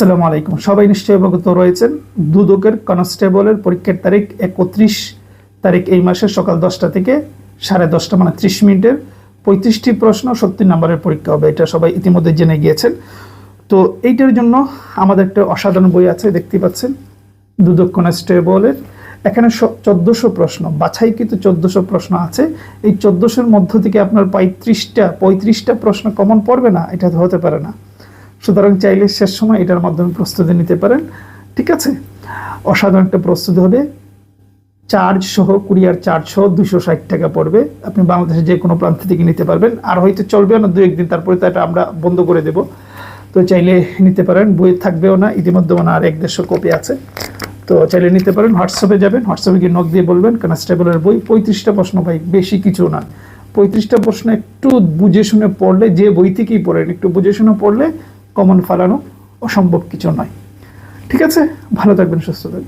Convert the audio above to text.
আসসালামু আলাইকুম। সবাই নিশ্চয়ই অবগত রয়েছেন, দুদকের কনস্টেবলের পরীক্ষার তারিখ একত্রিশ তারিখ এই মাসের সকাল দশটা থেকে সাড়ে দশটা মানে ত্রিশ মিনিটের পঁয়ত্রিশটি প্রশ্ন সত্তর নম্বরের পরীক্ষা হবে, এটা সবাই ইতিমধ্যে জেনে গিয়েছেন। তো এইটার জন্য আমাদের একটা অসাধারণ বই আছে, দেখতে পাচ্ছেন, দুদক কনস্টেবলের। এখানে চোদ্দশো প্রশ্ন বাছাই কিন্তু চোদ্দশো প্রশ্ন আছে। এই চোদ্দশোর মধ্য থেকে আপনার পঁয়ত্রিশটা পঁয়ত্রিশটা প্রশ্ন কমন পড়বে না, এটা হতে পারে না। সুতরাং চাইলে শেষ সময় এটার মাধ্যমে প্রস্তুতি নিতে পারেন। ঠিক আছে? অসাধারণ একটা প্রস্তুতি হবে। চার্জ সহ, কুরিয়ার চার্জ সহ দুশো ষাট টাকা পড়বে। আপনি বাংলাদেশের যে কোনো প্রান্ত থেকে নিতে পারবেন। আর হয়তো চলবে না দু একদিন তারপরে তো এটা আমরা বন্ধ করে দেব। তো চাইলে নিতে পারেন। বই থাকবেও না, ইতিমধ্যে মানে আর এক দেড়শো কপি আছে। তো চাইলে নিতে পারেন। হোয়াটসঅ্যাপে যাবেন, হোয়াটসঅ্যাপে গিয়ে নক দিয়ে বলবেন, কনস্টেবলের বই। পঁয়ত্রিশটা প্রশ্ন ভাই, বেশি কিছু না। পঁয়ত্রিশটা প্রশ্ন একটু বুঝে শুনে পড়লে, যে বই থেকেই পড়েন, একটু বুঝে শুনে পড়লে কমন ফালানো অসম্ভব কিছু নয়। ঠিক আছে? ভালো থাকবেন সুস্থ থাকবেন।